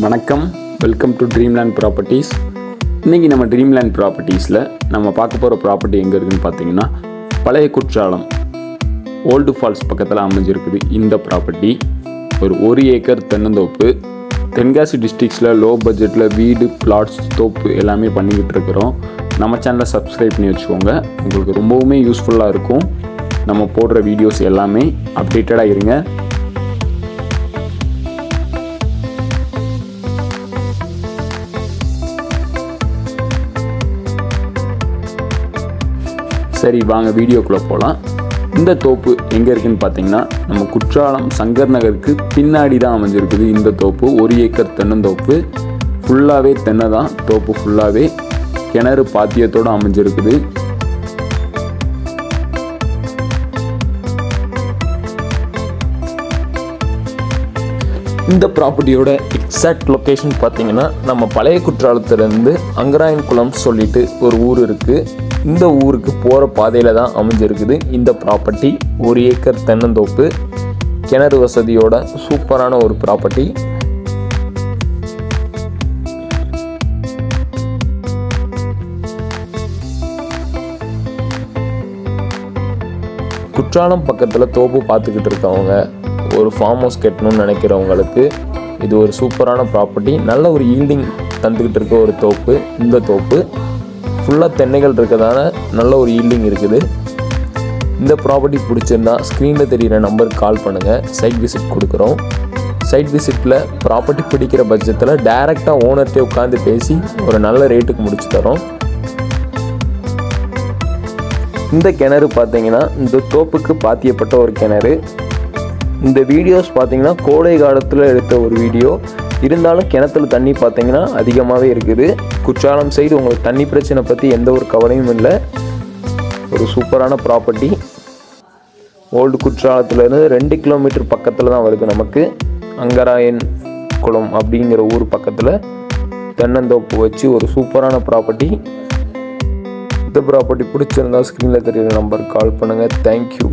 வணக்கம். Welcome to Dreamland properties இன்றைக்கி நம்ம ட்ரீம்லேண்ட் ப்ராப்பர்ட்டிஸில் நம்ம பார்க்க போகிற ப்ராப்பர்ட்டி எங்கே இருக்குதுன்னு பார்த்தீங்கன்னா பழைய குற்றாலம் ஓல்டு ஃபால்ஸ் பக்கத்தில் அமைஞ்சிருக்குது இந்த ப்ராப்பர்ட்டி ஒரு ஒரு ஏக்கர் தென்னந்தோப்பு தென்காசி டிஸ்ட்ரிக்ஸில் லோ பட்ஜெட்டில் வீடு பிளாட்ஸ் தோப்பு எல்லாமே பண்ணிக்கிட்டு இருக்கிறோம். நம்ம சேனலை சப்ஸ்கிரைப் பண்ணி வச்சுக்கோங்க. உங்களுக்கு ரொம்பவுமே யூஸ்ஃபுல்லாக இருக்கும். நம்ம போடுற வீடியோஸ் எல்லாமே அப்டேட்டடாக இருங்க. சரி வாங்க வீடியோக்குள்ளே போகலாம் இந்த தோப்பு எங்கே இருக்குன்னு பார்த்தீங்கன்னா நம்ம குற்றாலம் சங்கர் நகருக்கு பின்னாடி தான் அமைஞ்சிருக்குது இந்த தோப்பு. ஒரு ஏக்கர் தென்னந்தோப்பு ஃபுல்லாகவே தென்னை தான். தோப்பு ஃபுல்லாகவே கிணறு பாத்தியத்தோடு அமைஞ்சிருக்குது. இந்த ப்ராப்பர்ட்டியோட எக்ஸாக்ட் லொக்கேஷன் பார்த்தீங்கன்னா நம்ம பழைய குற்றாலத்திலேருந்து அங்கராயன் குளம் சொல்லிட்டு ஒரு ஊர் இருக்குது இந்த ஊருக்கு போகிற பாதையில் தான் அமைஞ்சிருக்குது இந்த ப்ராப்பர்ட்டி ஒரு ஏக்கர் தென்னந்தோப்பு கிணறு வசதியோட சூப்பரான ஒரு ப்ராப்பர்ட்டி குற்றாலம் பக்கத்தில் தோப்பு பார்த்துக்கிட்டு இருக்கவங்க ஒரு ஃபார்ம் ஹவுஸ் கட்டணும்னு நினைக்கிறவங்களுக்கு இது ஒரு சூப்பரான ப்ராப்பர்ட்டி நல்ல ஒரு ஈல்டிங் தந்துக்கிட்டு இருக்க ஒரு தோப்பு இந்த தோப்பு. ஃபுல்லாக தென்னைகள் இருக்கிறதால நல்ல ஒரு ஈல்டிங் இருக்குது. இந்த ப்ராப்பர்ட்டி பிடிச்சிருந்தா ஸ்க்ரீனில் தெரிகிற நம்பருக்கு கால் பண்ணுங்கள் சைட் விசிட் கொடுக்குறோம். சைட் விசிட்டில் ப்ராப்பர்ட்டி பிடிக்கிற பட்சத்தில் டைரெக்டாக ஓனர்கிட்டே உட்காந்து பேசி ஒரு நல்ல ரேட்டுக்கு முடிச்சு தரோம் இந்த கிணறு பார்த்தீங்கன்னா இந்த தோப்புக்கு பாத்தியப்பட்ட ஒரு கிணறு. இந்த வீடியோஸ் பார்த்தீங்கன்னா கோடை காலத்தில் எடுத்த ஒரு வீடியோ இருந்தாலும் கிணத்துல தண்ணி பார்த்தீங்கன்னா அதிகமாகவே இருக்குது. குற்றாலம் சைடு உங்களுக்கு தண்ணி பிரச்சனை பற்றி எந்த ஒரு கவலையும் இல்லை. ஒரு சூப்பரான ப்ராப்பர்ட்டி ஓல்டு குற்றாலத்துலேருந்து ரெண்டு கிலோமீட்டர் பக்கத்தில் தான் வருது நமக்கு. அங்கராயன் குளம் அப்படிங்கிற ஊர் பக்கத்தில். தென்னந்தோப்பு வச்சு ஒரு சூப்பரான ப்ராப்பர்ட்டி இந்த ப்ராப்பர்ட்டி பிடிச்சிருந்தா ஸ்க்ரீனில் தெரியுற நம்பருக்கு கால் பண்ணுங்கள் தேங்க்யூ